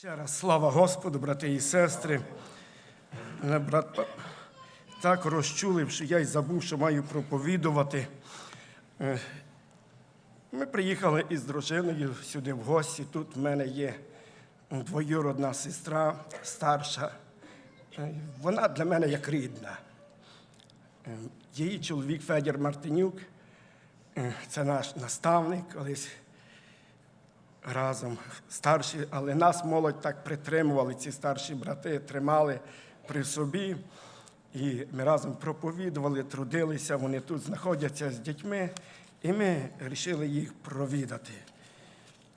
Ще раз слава Господу, брати і сестри. Брат так розчулив, що я й забув, що маю проповідувати. Е, Ми приїхали із дружиною сюди в гості. Тут в мене є двоюродна сестра, старша. Е, Вона для мене як рідна. Е, Її чоловік Федір Мартинюк, це наш наставник, колись разом старші, але нас молодь так притримували, ці старші брати тримали при собі. І ми разом проповідували, трудилися, вони тут знаходяться з дітьми, і ми вирішили їх провідати.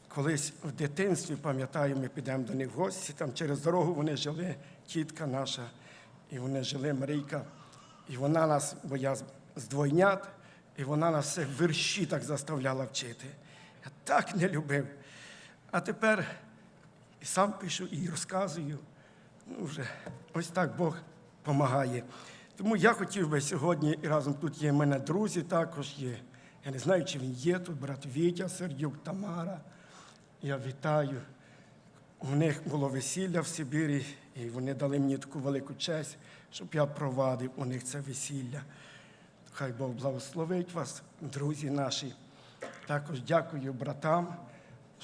Колись в дитинстві, пам'ятаю, ми підемо до них в гості, там через дорогу вони жили, тітка наша, і вони жили, Марійка. І вона нас, бо я з- двойнят, і вона нас все вірші так заставляла вчити. Я так не любив. А тепер і сам пишу, і розказую. Ну, вже ось так Бог допомагає. Тому я хотів би сьогодні, і разом тут є в мене друзі також є. Я не знаю, чи він є тут, брат Вітя, Сердюк, Тамара. Я вітаю. У них було весілля в Сибірі, і вони дали мені таку велику честь, щоб я провадив у них це весілля. Хай Бог благословить вас, друзі наші. Також дякую братам,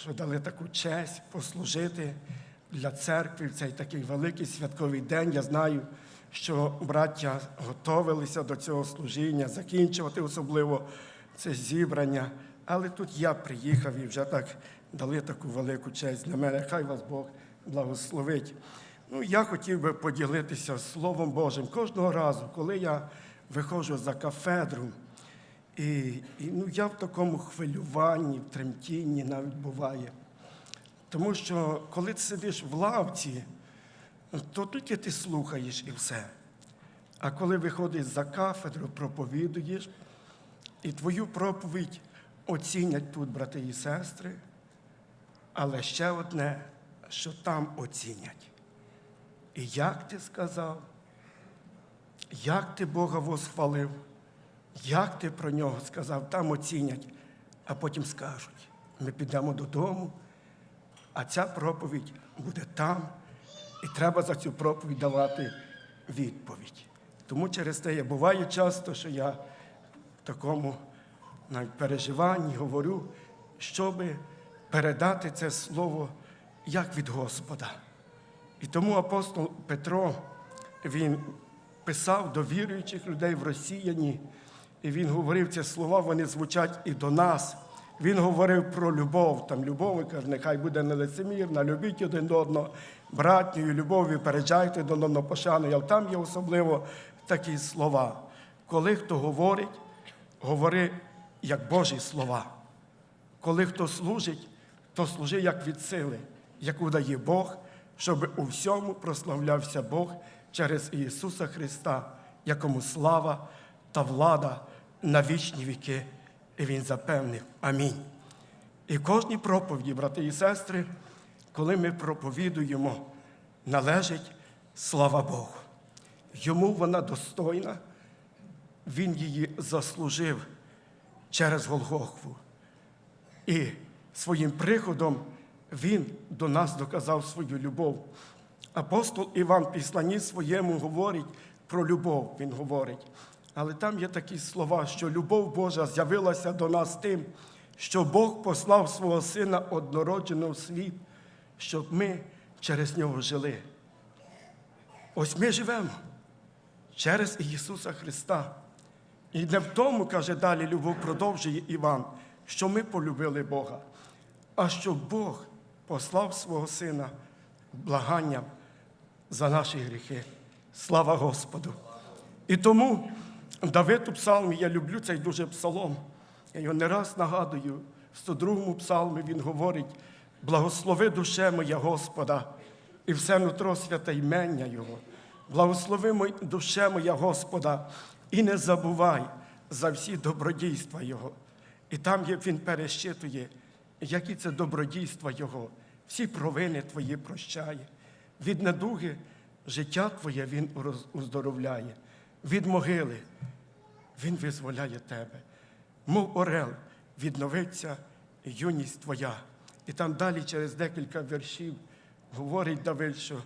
що дали таку честь послужити для церкви в цей такий великий святковий день. Я знаю, що браття готовилися до цього служіння, закінчувати особливо це зібрання. Але тут я приїхав і вже так дали таку велику честь для мене. Хай вас Бог благословить. Ну, я хотів би поділитися Словом Божим кожного разу, коли я виходжу за кафедру. І, і ну, я в такому хвилюванні, в тремтінні навіть буває. Тому що коли ти сидиш в лавці, то тільки ти слухаєш і все. А коли виходиш за кафедру, проповідуєш, і твою проповідь оцінять тут брати і сестри, але ще одне, що там оцінять. І як ти сказав, як ти Бога восхвалив, як ти про нього сказав, там оцінять, а потім скажуть, ми підемо додому, а ця проповідь буде там, і треба за цю проповідь давати відповідь. Тому через те я буває часто, що я в такому навіть переживанні говорю, щоб передати це слово як від Господа. І тому апостол Петро він писав до віруючих людей в Росіяні, і він говорив ці слова, вони звучать і до нас. Він говорив про любов. Там любов, каже, нехай буде нелицемірна, любіть один одного, братньою любов'ю, переджайте до одного пошаною. Але там є особливо такі слова. Коли хто говорить, говори як Божі слова. Коли хто служить, то служи як від сили, яку дає Бог, щоб у всьому прославлявся Бог через Ісуса Христа, якому слава та влада на вічні віки. І Він запевнив. Амінь. І в кожній проповіді, брати і сестри, коли ми проповідуємо, належить слава Богу. Йому вона достойна, Він її заслужив через Голгофу. І своїм приходом Він до нас доказав свою любов. Апостол Іван в Післанні своєму говорить про любов, він говорить. Але там є такі слова, що любов Божа з'явилася до нас тим, що Бог послав свого Сина однородженого в світ, щоб ми через нього жили. Ось ми живемо через Ісуса Христа. І не в тому, каже далі, любов продовжує Іван, що ми полюбили Бога, а що Бог послав свого Сина благанням за наші гріхи. Слава Господу! І тому Давид у псалмі, я люблю цей дуже псалом. Я його не раз нагадую, в 102-му псалмі він говорить: благослови душе моя Господа, і все нутро святе імення Його. Благослови душе моя Господа, і не забувай за всі добродійства Його. І там він перещитує, які це добродійства Його, всі провини Твої прощає. Від недуги життя Твоє Він уздоровляє, від могили Він визволяє тебе. Мов орел, відновиться юність твоя. І там далі через декілька віршів говорить Давид, що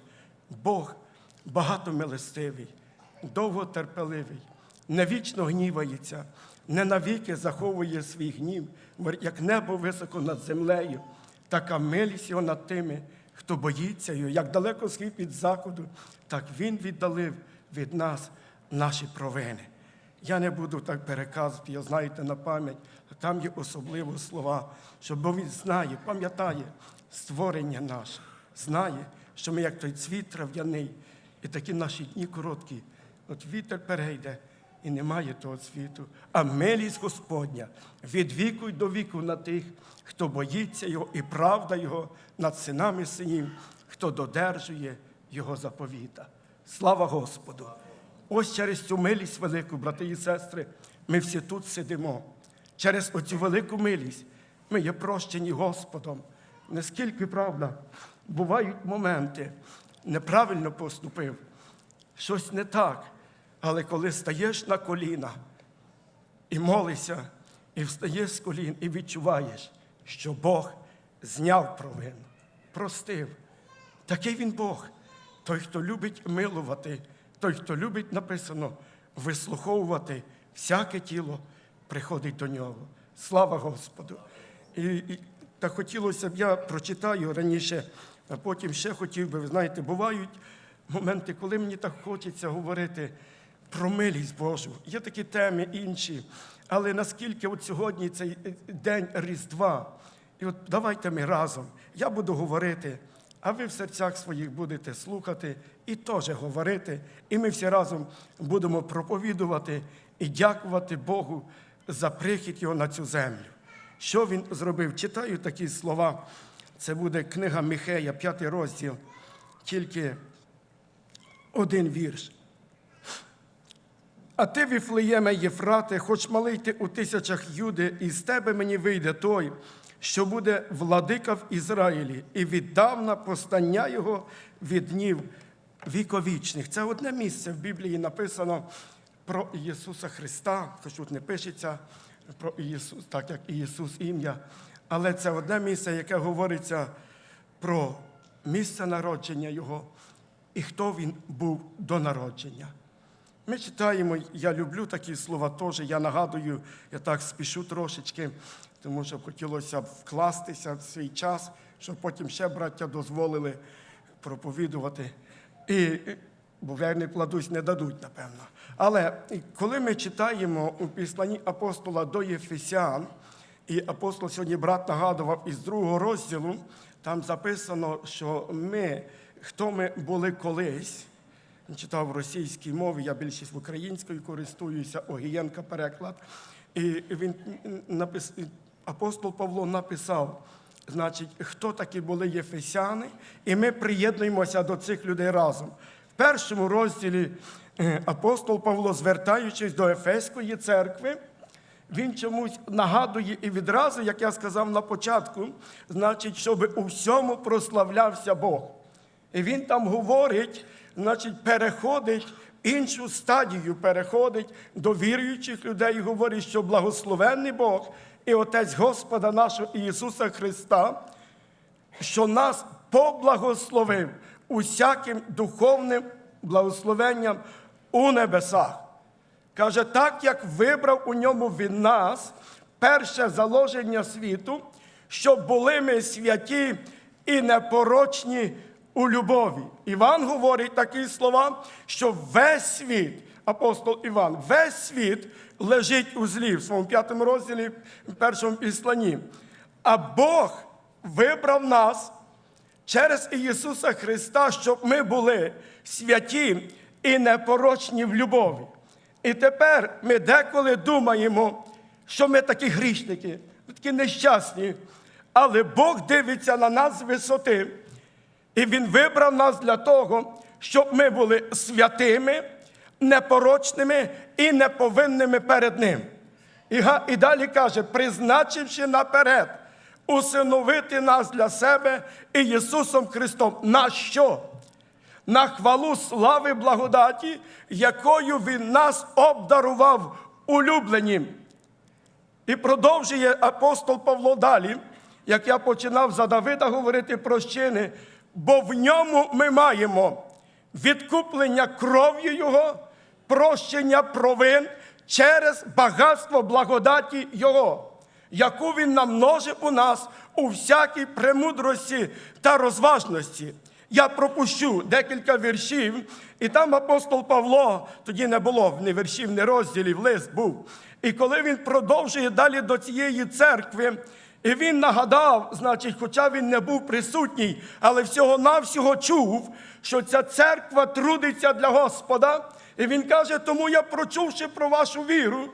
Бог багатомилостивий, довготерпеливий, невічно гнівається, не навіки заховує свій гнів, як небо високо над землею, така милість його над тими, хто боїться його, як далеко схід від заходу, так він віддалив від нас наші провини. Я не буду так переказувати, я знаєте на пам'ять, там є особливо слова, що бо він знає, пам'ятає створення наше, знає, що ми як той цвіт трав'яний, і такі наші дні короткі. От вітер перейде і немає того цвіту, а милість Господня від віку й до віку на тих, хто боїться його, і правда його над синами синів, хто додержує його заповіта. Слава Господу! Ось через цю милість велику, брати і сестри, ми всі тут сидимо. Через оцю велику милість ми є прощені Господом. Наскільки правда, бувають моменти, неправильно поступив, щось не так. Але коли стаєш на коліна і молишся, і встаєш з колін, і відчуваєш, що Бог зняв провину, простив. Такий він Бог, той, хто любить милувати, той, хто любить, написано, вислуховувати всяке тіло, приходить до нього. Слава Господу! І, і та хотілося б, я прочитаю раніше, а потім ще хотів би, ви знаєте, бувають моменти, коли мені так хочеться говорити про милість Божу. Є такі теми інші. Але наскільки от сьогодні цей день Різдва, і от давайте ми разом. Я буду говорити, а ви в серцях своїх будете слухати і теж говорити. І ми всі разом будемо проповідувати і дякувати Богу за прихід Його на цю землю. Що він зробив? Читаю такі слова. Це буде книга Михея, п'ятий розділ, тільки один вірш. А ти, Віфлеєме Єфрате, хоч малий ти у тисячах юди, і з тебе мені вийде той, що буде владика в Ізраїлі, і віддавна постання його від днів віковічних. Це одне місце в Біблії написано про Ісуса Христа, хоч тут не пишеться про Ісус, так як Ісус ім'я, але це одне місце, яке говориться про місце народження Його і хто він був до народження. Ми читаємо, я люблю такі слова теж. Я нагадую, я так спішу трошечки, тому що хотілося б вкластися в свій час, щоб потім ще браття дозволили проповідувати. І, бо не кладусь, не дадуть, напевно. Але коли ми читаємо у післанні апостола до Єфесян, і апостол сьогодні брат нагадував із другого розділу, там записано, що ми, хто ми були колись. Він читав в російській мові, я більшість в українською користуюся, Огієнка переклад. І він напис... апостол Павло написав, значить, хто такі були єфесяни, і ми приєднуємося до цих людей разом. В першому розділі е, апостол Павло, звертаючись до Ефеської церкви, він чомусь нагадує і відразу, як я сказав на початку, значить, щоб у всьому прославлявся Бог. І він там говорить, значить, переходить іншу стадію, переходить до віруючих людей і говорить, що благословенний Бог і Отець Господа нашого Ісуса Христа, що нас поблагословив усяким духовним благословенням у небесах. Каже, так як вибрав у ньому від нас перше заложення світу, щоб були ми святі і непорочні у любові. Іван говорить такі слова, що весь світ, апостол Іван, весь світ лежить у злі в своєму п'ятому розділі, першому післанні. А Бог вибрав нас через Ісуса Христа, щоб ми були святі і непорочні в любові. І тепер ми деколи думаємо, що ми такі грішники, такі нещасні, але Бог дивиться на нас з висоти. І Він вибрав нас для того, щоб ми були святими, непорочними і неповинними перед Ним. І, і далі каже, призначивши наперед, усиновити нас для себе і Ісусом Христом. На що? На хвалу слави благодаті, якою Він нас обдарував улюбленім. І продовжує апостол Павло далі, як я починав за Давида говорити про щини, бо в ньому ми маємо відкуплення кров'ю Його, прощення провин через багатство благодаті Його, яку Він намножив у нас у всякій премудрості та розважності. Я пропущу декілька віршів, і там апостол Павло, тоді не було ні віршів, ні розділів, лист був. І коли він продовжує далі до цієї церкви, і він нагадав, значить, хоча він не був присутній, але всього-навсього чув, що ця церква трудиться для Господа. І він каже: тому я, прочувши про вашу віру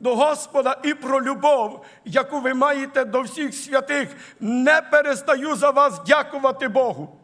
до Господа і про любов, яку ви маєте до всіх святих, не перестаю за вас дякувати Богу.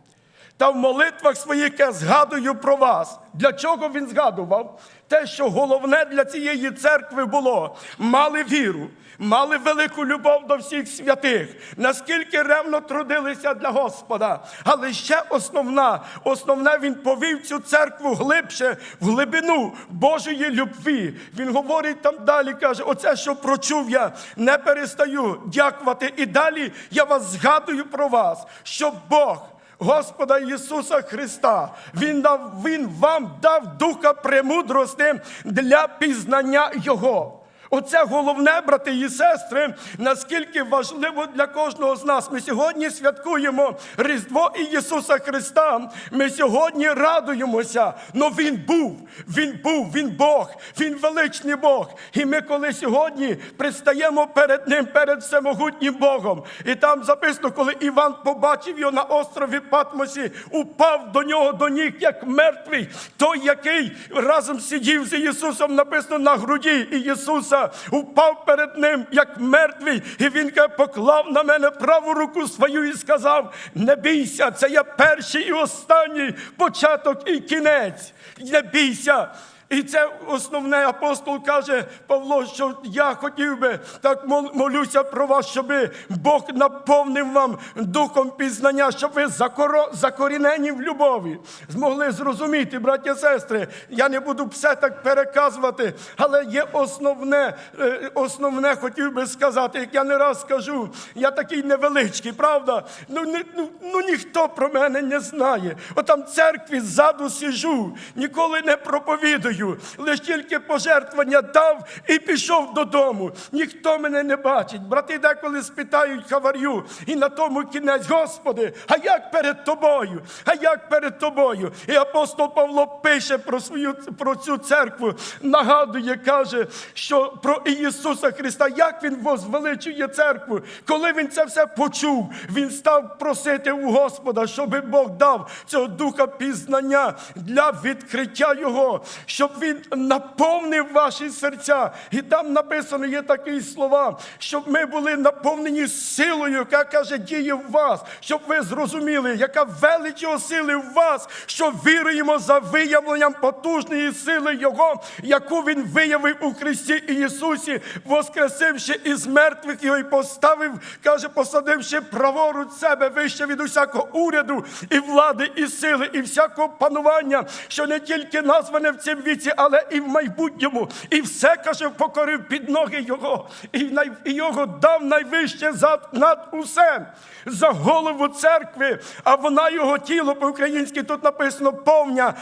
Та в молитвах своїх я згадую про вас. Для чого він згадував? Те, що головне для цієї церкви було, мали віру, мали велику любов до всіх святих, наскільки ревно трудилися для Господа. Але ще основна, основне, він повів цю церкву глибше, в глибину Божої любві. Він говорить там далі, каже: оце, що прочув я, не перестаю дякувати. І далі я вас згадую про вас, щоб Бог. Господа Ісуса Христа. Він дав, Він вам дав духа премудрости для пізнання Його. Оце головне, брати і сестри, наскільки важливо для кожного з нас. Ми сьогодні святкуємо Різдво Ісуса Христа. Ми сьогодні радуємося. Но Він був, Він був, Він Бог, Він величний Бог. І ми, коли сьогодні пристаємо перед Ним, перед всемогутнім Богом, і там записано, коли Іван побачив його на острові Патмосі, упав до нього до ніг, як мертвий, той, який разом сидів з Ісусом, написано на груді Ісуса, упав перед ним, як мертвий, і він поклав на мене праву руку свою і сказав: Не бійся, це я перший і останній початок і кінець. Не бійся. І це основне апостол каже Павло, що я хотів би так мол- молюся про вас, щоб Бог наповнив вам духом пізнання, щоб ви закорінені в любові, змогли зрозуміти, браття сестри. Я не буду все так переказувати, але є основне, е, основне хотів би сказати, як я не раз скажу, я такий невеличкий, правда? Ну, ні- ну, ну ніхто про мене не знає. Отам в церкві ззаду сижу, ніколи не проповідую, лише тільки пожертвування дав і пішов додому. Ніхто мене не бачить. Брати деколи спитають хаварю, і на тому кінець, Господи, а як перед тобою? А як перед тобою? І апостол Павло пише про свою про цю церкву, нагадує, каже, що про Ісуса Христа, як Він возвеличує церкву. Коли він це все почув, він став просити у Господа, щоб Бог дав цього духа пізнання для відкриття Його, щоб він наповнив ваші серця. І там написано є такі слова, щоб ми були наповнені силою, яка каже, діє в вас, щоб ви зрозуміли, яка велич його сили в вас, що віруємо за виявленням потужної сили Його, яку Він виявив у Христі Ісусі, воскресивши із мертвих його і поставив, каже, посадивши праворуч себе вище від усякого уряду і влади, і сили, і всякого панування, що не тільки назване в цьому віці, але і в майбутньому. І все каже, покорив під ноги Його, і, його дав найвище за, над усе за голову церкви, а вона його тіло по-українськи тут написано повня,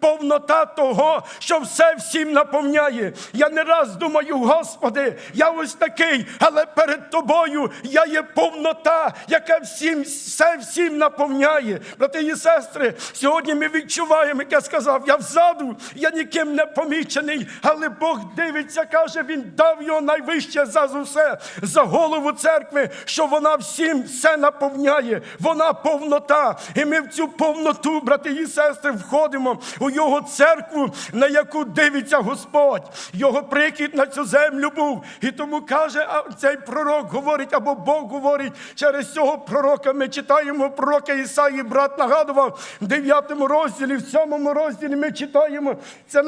повнота того, що все всім наповняє. Я не раз думаю, Господи, я ось такий, але перед тобою я є повнота, яка всім все всім наповняє. Брати і сестри, сьогодні ми відчуваємо, як я сказав, я взаду, я ніким не помічений, але Бог дивиться, каже, Він дав його найвище за усе, за голову церкви, що вона всім все наповняє, вона повнота. І ми в цю повноту, брати і сестри, входимо у його церкву, на яку дивиться Господь. Його прикид на цю землю був. І тому каже, цей пророк говорить, або Бог говорить, через цього пророка ми читаємо пророка Ісаї, брат нагадував в 9 розділі, в 7 розділі ми читаємо. Це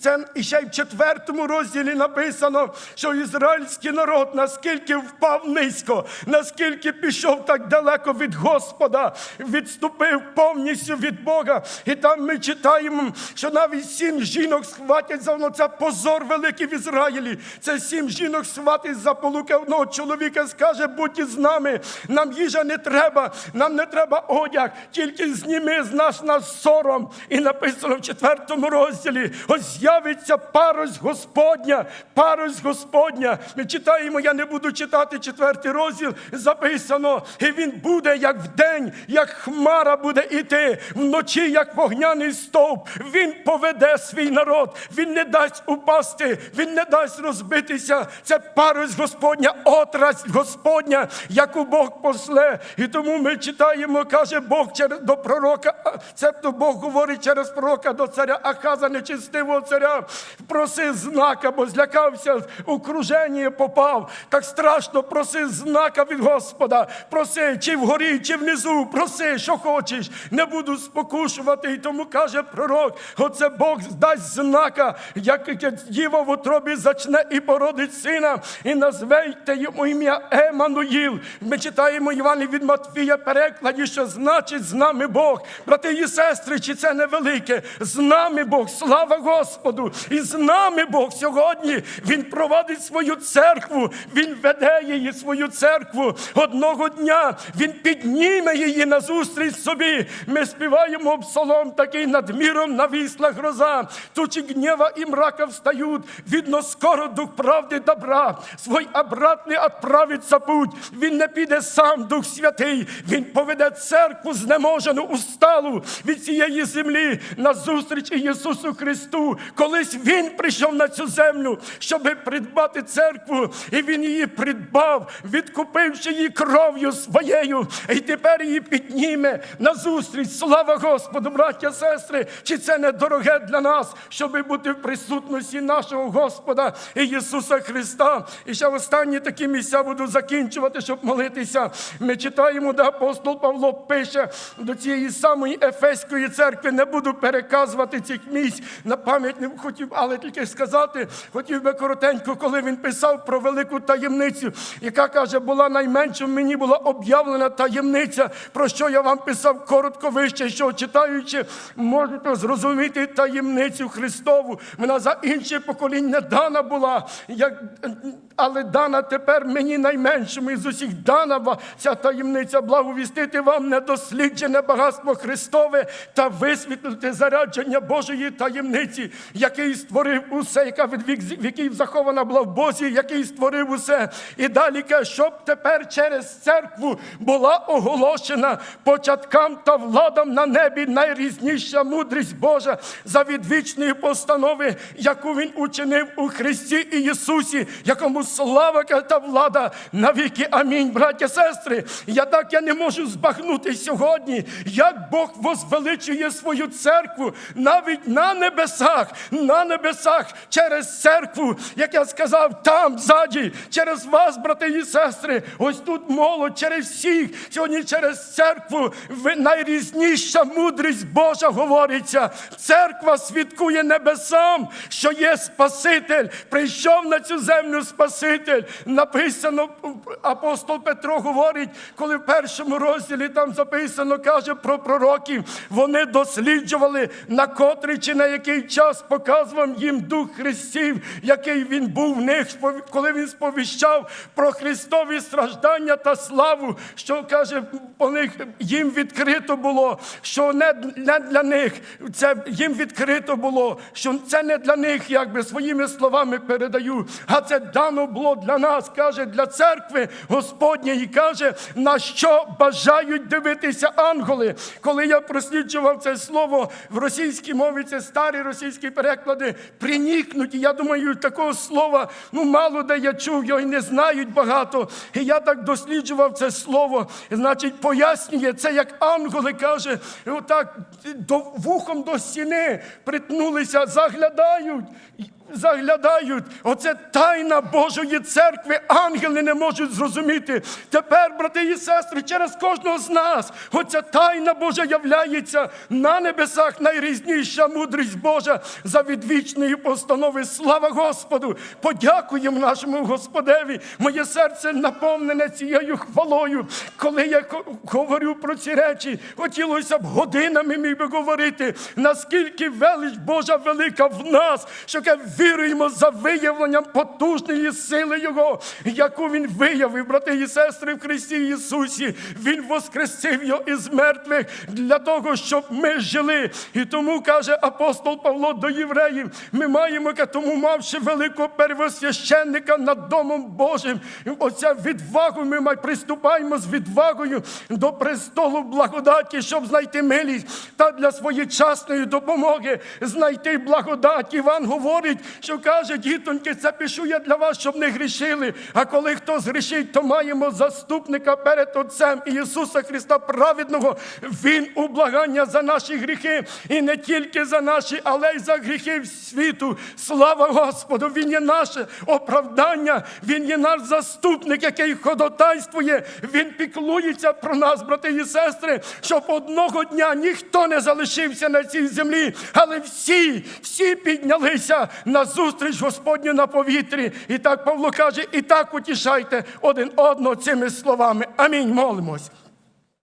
це і ще й в четвертому розділі написано, що ізраїльський народ наскільки впав низько, наскільки пішов так далеко від Господа, відступив повністю від Бога. І там ми читаємо, що навіть сім жінок схватять за воно. Це позор великий в Ізраїлі. Це сім жінок схватить за полуки одного чоловіка, скаже, будь із нами. Нам їжа не треба, нам не треба одяг, тільки зніми з нас наш сором. І написано в четвертому розділі: ось з'явиться парость Господня, парость Господня. Ми читаємо, я не буду читати четвертий розділ, записано, і він буде як вдень, як хмара буде іти, вночі, як вогняний стовп. Він поведе свій народ, він не дасть упасти, він не дасть розбитися. Це парость Господня, отрасть Господня, яку Бог пошле. І тому ми читаємо, каже Бог до пророка, цебто Бог говорить через пророка до царя Ахаза, нечистивого царя. Проси знака, бо злякався, окруження попав. Так страшно, проси знака від Господа. Проси, чи вгорі, чи внизу, проси, що хочеш. Не буду спокушувати. І тому каже пророк: оце Бог дасть знака, як діва в утробі зачне і породить сина, і назвейте йому ім'я Еммануїл. Ми читаємо Івана від Матфія перекладі, що значить з нами Бог. Брати і сестри, чи це невелике? З нами Бог, слава Господу! І з нами Бог сьогодні Він провадить свою церкву, Він веде її свою церкву. Одного дня Він підніме її назустріч собі. Ми співаємо псалом такий над міром навісла гроза. Тучі гнєва і мрака встають. Видно, скоро дух правди добра. Свой обратний отправиться путь. Він не піде сам, Дух Святий. Він поведе церкву знеможену, усталу від цієї землі назустріч Ісусу Христу. Колись Він прийшов на цю землю, щоб придбати церкву, і Він її придбав, відкупивши її кров'ю своєю, і тепер її підніме назустріч. Слава Господу, браття, сестри! Чи це не дороге для нас, щоб бути в присутності нашого Господа і Ісуса Христа? І ще останні такі місця буду закінчувати, щоб молитися. Ми читаємо, де апостол Павло пише до цієї самої Ефеської церкви. Не буду переказувати цих місць на пам'ять не хотів, але тільки сказати, хотів би коротенько, коли він писав про велику таємницю, яка каже, була найменшим, мені була об'явлена таємниця, про що я вам писав коротко вище, що читаючи, можете зрозуміти таємницю Христову. Вона за інше покоління дана була, як, але дана тепер мені найменшому із усіх дана ця таємниця благовістити вам недосліджене багатство Христове та висвітлити зарядження Божої таємниці, який створив усе, яка від вік, віків захована була в Бозі, який створив усе. І далі каже, щоб тепер через церкву була оголошена початкам та владам на небі найрізніша мудрість Божа за відвічної постанови, яку він учинив у Христі і Ісусі, якому слава та влада навіки. Амінь, браття, сестри. Я так я не можу збагнути сьогодні, як Бог возвеличує свою церкву навіть на небесах, на небесах через церкву, як я сказав, там ззаді, через вас, брати і сестри, ось тут молодь, через всіх, сьогодні через церкву найрізніша мудрість Божа говориться. Церква свідкує небесам, що є Спаситель, прийшов на цю землю Спаситель. Написано, апостол Петро говорить, коли в першому розділі там записано, каже про пророків, вони досліджували, на котрий чи на який час показував їм Дух Христів, який він був в них, коли він сповіщав про Христові страждання та славу, що каже, по них їм відкрито було, що не, не для них, це їм відкрито було, що це не для них, якби своїми словами передаю, а це дано було для нас, каже, для церкви Господньої, каже, на що бажають дивитися ангели. Коли я просліджував це слово в російській мові, це старі російські переклади, принікнуті. Я думаю, такого слова ну мало де я чув, його і не знають багато. І я так досліджував це слово. Значить, пояснює це, як ангели каже, отак до вухом до стіни притнулися, заглядають. Заглядають. Оце тайна Божої церкви. Ангели не можуть зрозуміти. Тепер, брати і сестри, через кожного з нас оця тайна Божа являється на небесах найрізніша мудрість Божа за відвічної постанови. Слава Господу! Подякуємо нашому Господеві. Моє серце наповнене цією хвалою. Коли я говорю про ці речі, хотілося б годинами міг би говорити, наскільки велич Божа велика в нас, що ми віруємо за виявленням потужної сили Його, яку Він виявив, брати і сестри, в Христі Ісусі. Він воскресив його із мертвих для того, щоб ми жили. І тому каже апостол Павло до євреїв: ми маємо тому, мавши великого первосвященника над Домом Божим. Оця відвагу ми май приступаємо з відвагою до престолу благодаті, щоб знайти милість та для своєчасної допомоги знайти благодать. Іван говорить, що каже, дітоньки, це пишу я для вас, щоб не грішили. А коли хто згрішить, то маємо заступника перед Отцем Ісуса Христа праведного. Він у благання за наші гріхи, і не тільки за наші, але й за гріхи світу. Слава Господу! Він є наше оправдання, Він є наш заступник, який ходотайствує. Він піклується про нас, брати і сестри, щоб одного дня ніхто не залишився на цій землі, але всі, всі піднялися на зустріч Господню на повітрі. І так Павло каже: і так утішайте один одного цими словами. Амінь. Молимось.